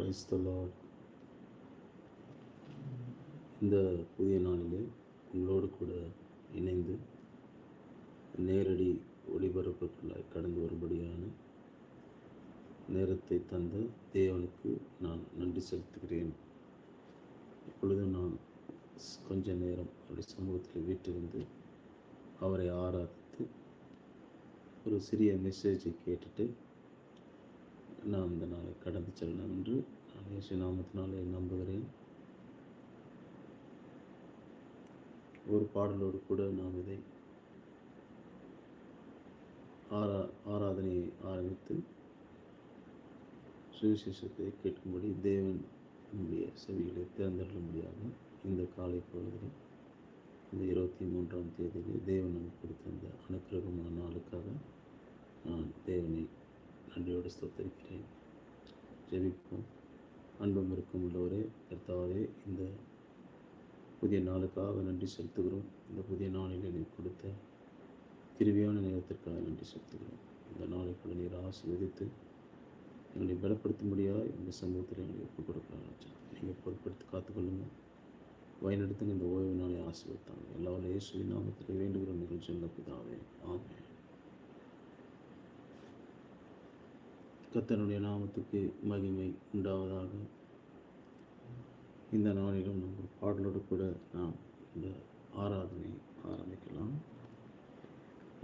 Price இந்த புதிய நாளிலே உங்களோடு கூட இணைந்து நேரடி ஒளிபரப்புக்குள்ளாய் கடந்து வரும்படியான நேரத்தை தந்த தேவனுக்கு நான் நன்றி செலுத்துகிறேன். இப்பொழுது நான் கொஞ்ச நேரம் அவருடைய சமூகத்தில் வீட்டிலிருந்து அவரை ஆராதித்து ஒரு சிறிய மெசேஜை கேட்டுட்டு நான் இந்த நாளை கடந்து செல்லலாம் என்று நான் இயேசு நாமத்தினாலே நம்புகிறேன். ஒரு பாடலோடு கூட நாம் இதை ஆரா ஆராதனையை ஆரம்பித்து சுவிசேஷத்தை கேட்கும்படி தேவன் நம்முடைய செவிகளை தேர்ந்தெடுக்கும்படியாக இந்த காலை பொழுதில் இந்த இருபத்தி மூன்றாம் தேதியிலே தேவன் நமக்கு கொடுத்த அந்த அனுக்கிரகமான நாளுக்காக நான் தேவனை நன்றியோடு ஸ்தோத்தரிக்கிறேன். ஜெபிப்போம். அன்பும் இருக்கும் உள்ளவரே கர்த்தாவே இந்த புதிய நாளுக்காக நன்றி செலுத்துகிறோம். இந்த புதிய நாளில் எனக்கு கொடுத்த கிருவியான நேரத்திற்காக நன்றி செலுத்துகிறோம். இந்த நாளை கூட நீர் ஆசீர்வதித்து எங்களை பலப்படுத்தும்படியாக இந்த சமூகத்தில் எங்களை ஒப்புக் கொடுக்கலாம் நீங்கள் பொருட்படுத்தி காத்துக்கொள்ளுங்கள் வயனெடுத்து இந்த ஓய்வு நாளை ஆசீர்வதித்தாங்க. எல்லா இயேசுவின் நாமத்தில் வேண்டுகிற நிகழ்ச்சி நல்ல பிதாவே. ஆமென். கத்தனுடைய நாமத்துக்கு மகிமை உண்டாவதாக. இந்த நாளிலும் நம்ம பாடலோடு கூட நாம் இந்த ஆராதனை ஆரம்பிக்கலாம்.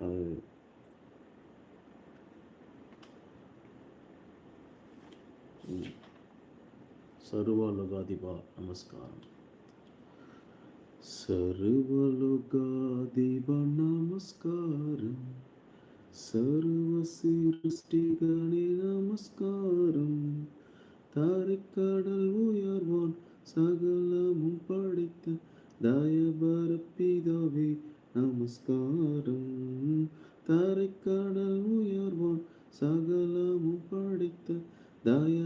அது சர்வலுகாதிபா நமஸ்காரம். सर्वलोकादिव நமஸ்காரம். సర్వ சிருஷ்டிகனே நமஸ்காரம். தாரைக்கடல் உயர்வான் சகலமும் படைத்த தயபர பிதாவே நமஸ்காரம். தாரைக்கடல் உயர்வான் சகலமும் படைத்த தய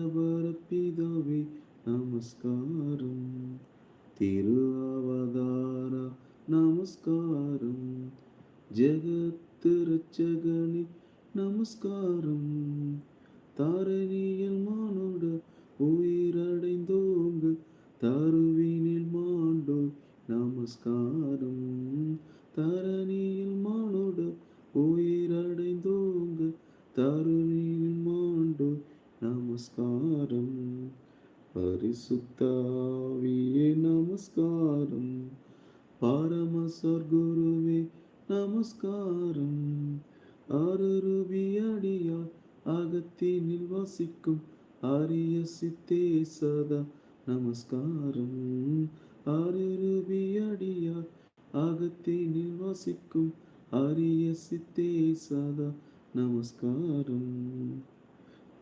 நமஸ்காரம் ஆரூபியடியார் அகத்தினில் வாசிக்கும் ஆரிய சித்தே சதா நமஸ்காரம். ஆரூபியடியார் அகத்தினில் வாசிக்கும் ஆரிய சித்தே சதா நமஸ்காரம்.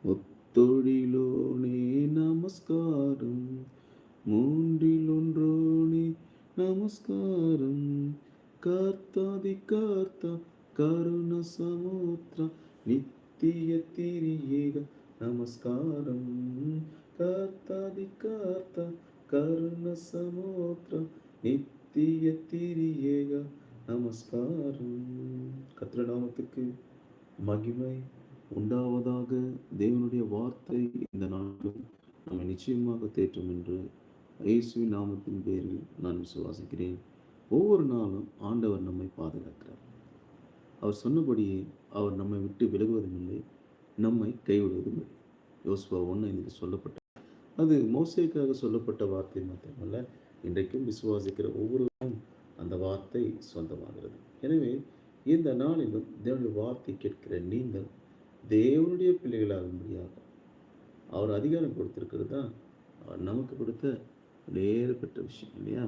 ஒத்தொழிலோனே நமஸ்காரம் மூன்றில் ஒன்றோனே நமஸ்காரம். கார்த்தாதி கார்த்தா கருண சமுத்திர நித்திய திரியேக நமஸ்காரம். கர்த்தாதி கர்த்தா கருண சமுத்திர நித்திய திரியேக நமஸ்காரம். கத்திர நாமத்துக்கு மகிமை உண்டாவதாக தேவனுடைய வார்த்தை இந்த நாளும் நம்மை நிச்சயமாக தேற்றும் என்று இயேசுவின் நாமத்தின் பேரில் நான் விசுவாசிக்கிறேன். ஒவ்வொரு நாளும் ஆண்டவர் நம்மை பாதுகாக்கிறார். அவர் சொன்னபடியே அவர் நம்மை விட்டு விலகுவதும் இல்லை நம்மை கைவிடுவதும் இல்லை. யோசுவா ஒன்று இன்றைக்கு சொல்லப்பட்ட அது மோசைக்காக சொல்லப்பட்ட வார்த்தை மாத்திரமல்ல இன்றைக்கும் விசுவாசிக்கிற ஒவ்வொருவரும் அந்த வார்த்தை சொந்தமாகிறது. எனவே இந்த நாளிலும் தேவனுடைய வார்த்தை கேட்கிற நீங்கள் தேவனுடைய பிள்ளைகளாக முடியாக அவர் அதிகாரம் கொடுத்திருக்கிறது? தான் அவர் நமக்கு கொடுத்த நேரப்பட்ட விஷயம் இல்லையா?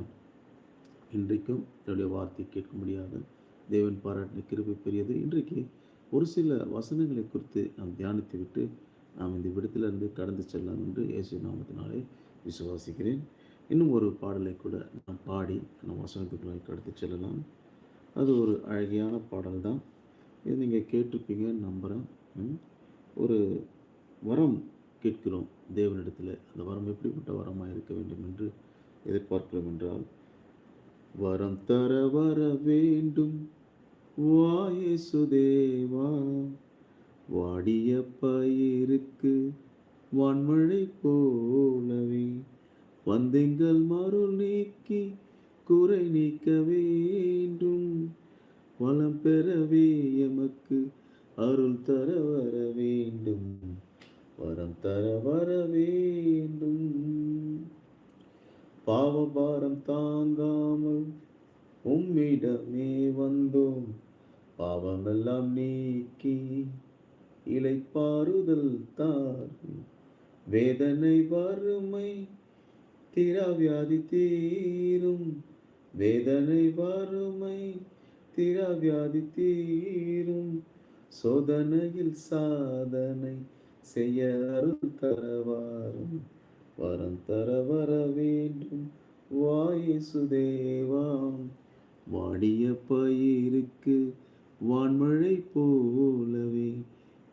இன்றைக்கும் என்னுடைய வார்த்தை கேட்கும்படியாக தேவன் பாராட்டின கிருபை பெரியது. இன்றைக்கு ஒரு சில வசனங்களை குறித்து நாம் தியானித்து விட்டு நாம் இந்த விடத்திலிருந்து கடந்து செல்லலாம் என்று இயேசு நாமத்தினாலே விசுவாசிக்கிறேன். இன்னும் ஒரு பாடலை கூட நாம் பாடி நம் வசனத்துக்குள்ளே கடந்து செல்லலாம். அது ஒரு அழகியான பாடல் தான் இது நீங்கள் கேட்டிருப்பீங்கன்னு நம்புகிறேன் ம். ஒரு வரம் கேட்கிறோம். தேவனிடத்தில் அந்த வரம் எப்படிப்பட்ட வரமாக இருக்க வேண்டும் என்று எதிர்பார்க்கிறோம் என்றால் வரம் தர வர வேண்டும். வாயேசுதேவா வாடிய பயிருக்கு வான்மழை போலவே வந்தெங்கள் மருள் நீக்கி குறை நீக்க வேண்டும். வளம் பெறவே எமக்கு அருள் தர வர வேண்டும் வரம் தர வர வேண்டும் பாவபாரம் தாங்காமல் உம்மிடமே வந்தோம் பாவமெல்லாம் நீக்கி இலைப்பாறுதல் தாரும் வேதனை வறுமை திராவியாதி தீரும் வேதனை வறுமை திராவியாதி தீரும் சோதனையில் சாதனை செய்ய அருள் தரவாரும். வரம் தர வர வேண்டும். வாயேசுதேவாம் வாடிய பயிருக்கு வான்மழை போலவே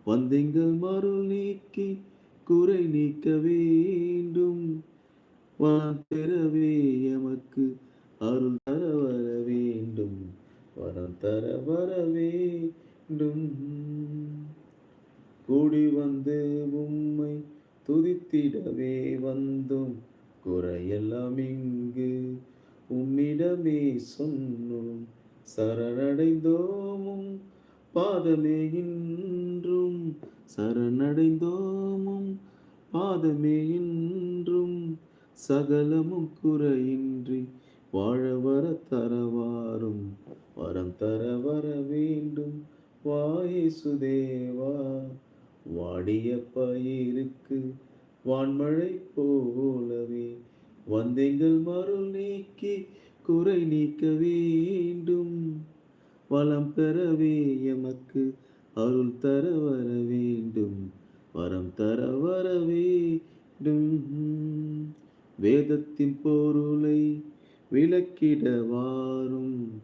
வந்தெங்கள் மருள் நீக்கி குறை நீக்க வேண்டும். வரம் பெறவே எமக்கு அருள் தர வர வேண்டும். வரம் தர வர வேண்டும். கூடி வந்து உம்மை துதித்திடவே வந்தோம். குறையெல்லாம் இங்கு உம்மிடமே சொன்னோம். சரணடைந்தோமும் பாதமே இன்றும். சரணடைந்தோமும் பாதமே இன்றும். சகலமும் குறையின்றி வாழ வர தரவாரும் வரம். தர வர வேண்டும். வாயேசுதேவா வாடிய பயிருக்கு வான்மழை போலவே வந்தெங்கள் மருள் நீக்கி குறை நீக்க வேண்டும். வளம் பெறவே எமக்கு அருள் தர வர வேண்டும். வரம் தர வர வேண்டும். வேதத்தின் பொருளை விளக்கிட வாரும்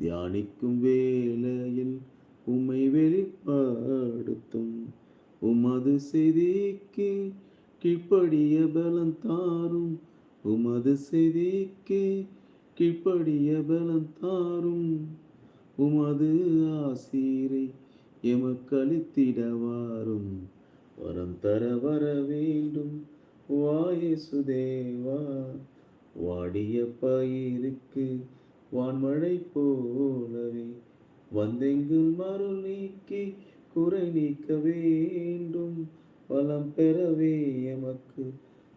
தியானிக்கும் வேளையில் உம்மை வெளிப்படுத்தும். உமது செய்திக்கு கீழ்ப்படிய பலம் தாரும். உமது செய்திக்கு கீழ்ப்படிய பலம் தாரும். உமது ஆசீரை எமக்களித்திடவாரும் வரம் தர வர வேண்டும். வாயேசுதேவா வாடிய பயிருக்கு வான்மழை போலவே வந்தெங்கில் மருள் நீக்கி குறை நீக்க வேண்டும். வளம் பெறவே எமக்கு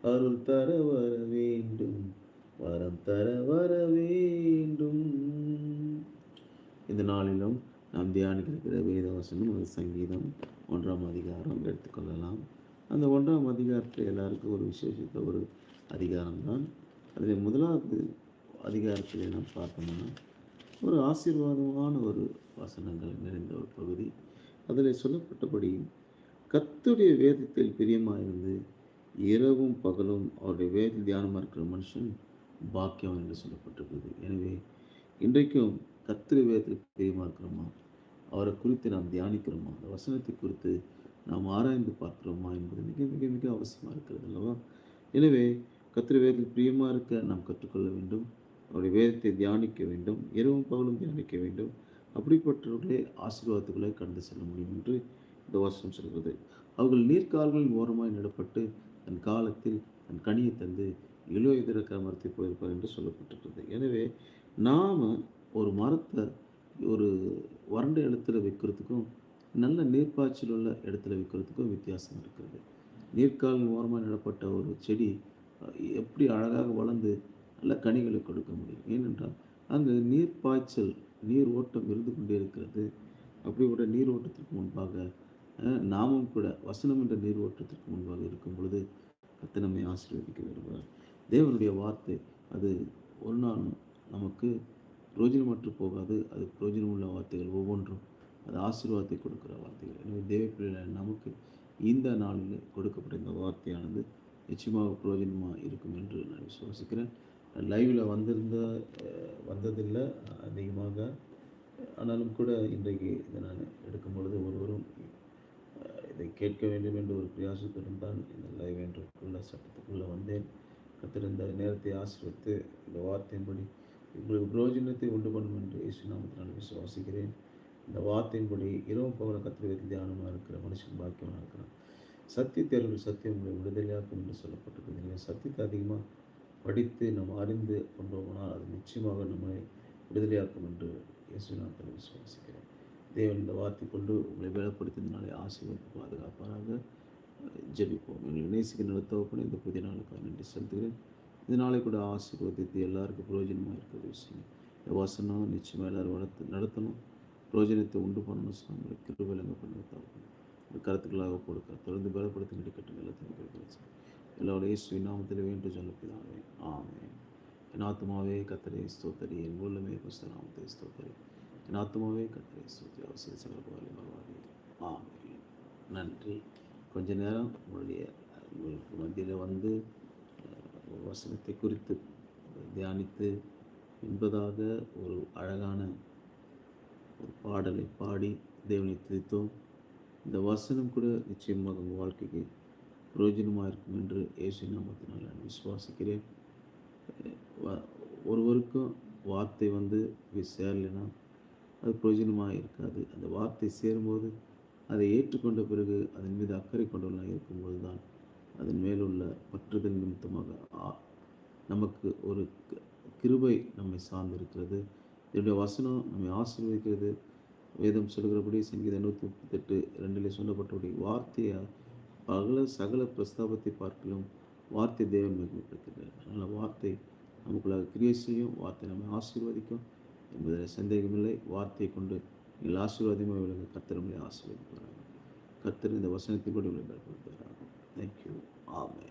அருள் தர வர வேண்டும். வரம் தர வர வேண்டும். இந்த நாளிலும் நாம் தியானிக்கிற வேத வசனம் ஒரு சங்கீதம் ஒன்றாம் அதிகாரம் எடுத்துக்கொள்ளலாம் அந்த ஒன்றாம் அதிகாரத்தில் எல்லாருக்கும் ஒரு விசேஷத்தை ஒரு அதிகாரம் தான் அதில் முதலாவது அதிகாரத்தில் நாம் பார்த்தோம்னா ஒரு ஆசீர்வாதமான ஒரு வசனங்கள் நிறைந்த ஒரு பகுதி. அதில் சொல்லப்பட்டபடி கத்துடைய வேதத்தில் பிரியமாயிருந்து இரவும் பகலும் அவருடைய வேத தியானமாக இருக்கிற மனுஷன் பாக்கியம் என்று சொல்லப்பட்டிருக்குது. எனவே இன்றைக்கும் கத்திரி வேதத்தில் பிரியமாக இருக்கிறோமா? அவரை குறித்து நாம் தியானிக்கிறோமா? அந்த வசனத்தை குறித்து நாம் ஆராய்ந்து பார்க்கிறோமா என்பது மிக மிக மிக அவசியமாக இருக்கிறது அல்லவா? எனவே கத்திர வேதத்தில் பிரியமாக இருக்க நாம் கற்றுக்கொள்ள வேண்டும். அவருடைய வேதத்தை தியானிக்க வேண்டும். இரவும் பகலும் தியானிக்க வேண்டும். அப்படிப்பட்டவர்களே ஆசீர்வாதத்துக்குள்ளே கடந்து செல்ல முடியும் என்று இந்த வருஷம் சொல்கிறது. அவர்கள் நீர்க்கால்களின் ஓரமாய் நடப்பட்டு தன் காலத்தில் தன் கனியை தந்து இளோ எதிர்க்க மரத்தை போயிருப்பார் என்று சொல்லப்பட்டிருக்கிறது. எனவே நாம் ஒரு மரத்தை ஒரு வறண்ட இடத்துல வைக்கிறதுக்கும் நல்ல நீர்ப்பாய்ச்சல் உள்ள இடத்துல விற்கிறதுக்கும் வித்தியாசம் இருக்கிறது. நீர்க்கால் ஓரமாக நடப்பட்ட ஒரு செடி எப்படி அழகாக வளர்ந்து நல்ல கனிகளை கொடுக்க முடியும். ஏனென்றால் அங்கு நீர் பாய்ச்சல் நீர் ஓட்டம் இருந்து கொண்டே இருக்கிறது. அப்படிப்பட்ட நீர் ஓட்டத்திற்கு முன்பாக நாமும் கூட வசனம் என்ற நீர் ஓட்டத்திற்கு முன்பாக இருக்கும் பொழுது கர்த்தர் நம்மை ஆசீர்வதிக்க விரும்புகிறார். தேவனுடைய வார்த்தை அது ஒரு நாள் நமக்கு பிரயோஜனமற்று போகாது. அது பிரயோஜனமுள்ள வார்த்தைகள் ஒவ்வொன்றும். அது ஆசீர்வாதத்தை கொடுக்குற வார்த்தைகள். எனவே தேவ நமக்கு இந்த நாளில் கொடுக்கப்பட்ட இந்த வார்த்தையானது நிச்சயமாக பிரயோஜனமாக இருக்கும் என்று நான் விசுவாசிக்கிறேன். லைவில் வந்திருந்த வந்ததில்லை அதிகமாக. ஆனாலும் கூட இன்றைக்கு இதை நான் எடுக்கும் பொழுது ஒருவரும் இதை கேட்க வேண்டும் என்று ஒரு பிரயாசத்துடன் தான் இந்த லைவ் என்றுக்குள்ள சட்டத்துக்குள்ளே வந்தேன். கத்திருந்த நேரத்தை ஆசிரியத்து இந்த வார்த்தையின்படி உங்களுக்கு பிரயோஜனத்தை உண்டு பண்ணும் என்று இயேசு நான் விசுவாசிக்கிறேன். இந்த வார்த்தையின்படி இரவு பகல கத்திரத்தில் தியானமாக இருக்கிற மனுஷன் பாக்கியமாக இருக்கிறான் சத்தியத்தை அறிவு சத்தியம் உங்களை விடுதலையாக்கும் என்று சொல்லப்பட்டிருக்கு இல்லையா? சத்தியத்தை அதிகமாக படித்து நம்ம அறிந்து கொண்டு போனால் அது நிச்சயமாக நம்மளை விடுதலையாக்கும் என்று இயேசு நான் விசுவாசிக்கிறேன். தேவன் இந்த வார்த்தை கொண்டு உங்களை வேலைப்படுத்தினாலே ஆசீர்வாதத்தை பாதுகாப்பாராக. ஜெபிப்போம். எங்களை நேசிக்க நடத்தவப்படும் இந்த புதிய நாளுக்காக நன்றி செலுத்துகிறேன். இந்த நாளை கூட ஆசீர்வதித்து எல்லாருக்கும் பிரயோஜனமாக இருக்கிற விஷயம் இந்த வசனம் நிச்சயமாக எல்லோரும் வளர்த்து நடத்தணும். பிரயோஜனத்தை உண்டு பண்ணணும் சாமி கிருவிலங்க பண்ணுவதாகும் கருத்துக்களாக கொடுக்க தொடர்ந்து பலப்படுத்தி கிடைக்கட்டும் எல்லாத்தையும் கேட்கிறேன் எல்லாரோட இயேசு நாமத்தில் வேண்டும் சொல்லப்பிதாவே ஆமே என் ஆத்மாவே கத்தரை ஸ்தோத்தரி. என் உள்ளமே புஸ்தராமத்தை ஸ்தோத்தரி. என் ஆத்மாவே கத்தரை ஸ்தோத்தரி அவசியம் சகலபாலி பகவானே ஆமே நன்றி. கொஞ்ச நேரம் உங்களுடைய உங்களுக்கு மத்தியில் வந்து வசனத்தை குறித்து தியானித்து என்பதாக ஒரு அழகான ஒரு பாடலை பாடி தேவனை துதித்தோம். இந்த வசனம் கூட நிச்சயமாக உங்கள் வாழ்க்கைக்கு பிரயோஜனமாக இருக்கும் என்று இயேசு நாமத்தினால் நான் விசுவாசிக்கிறேன். வ- ஒருவருக்கும் வார்த்தை வந்து போய் சேரலைன்னா அது பிரயோஜனமாக இருக்காது. அந்த வார்த்தை சேரும்போது அதை ஏற்றுக்கொண்ட பிறகு அதன் மீது அக்கறை கொண்டவர்களாக இருக்கும்போது தான் அதன் மேலுள்ள பற்றுதல் நிமித்தமாக நமக்கு ஒரு கிருபை நம்மை சார்ந்திருக்கிறது. இதனுடைய வசனம் நம்மை ஆசீர்வதிக்கிறது. வேதம் சொல்கிறபடி சங்கீதம் நூற்றி முப்பத்தெட்டு ரெண்டில் சொல்லப்பட்டபடி வார்த்தையை பகல சகல பிரஸ்தாபத்தை பார்க்கலும் வார்த்தை தேவன் மகிமைப்படுத்துகிறார் அதனால் வார்த்தை நமக்குள்ளாக கிரியை செய்யும் வார்த்தை நம்மை ஆசீர்வதிக்கும் என்பதில் சந்தேகமில்லை. வார்த்தையை கொண்டு நீங்கள் ஆசீர்வாதமாக விளங்க கர்த்தர் உங்களை ஆசீர்வதிப்பார்கள் கர்த்தர் இந்த வசனத்தை கூட உங்களை நடப்படுத்துகிறார்கள் தேங்க்யூ ஆமே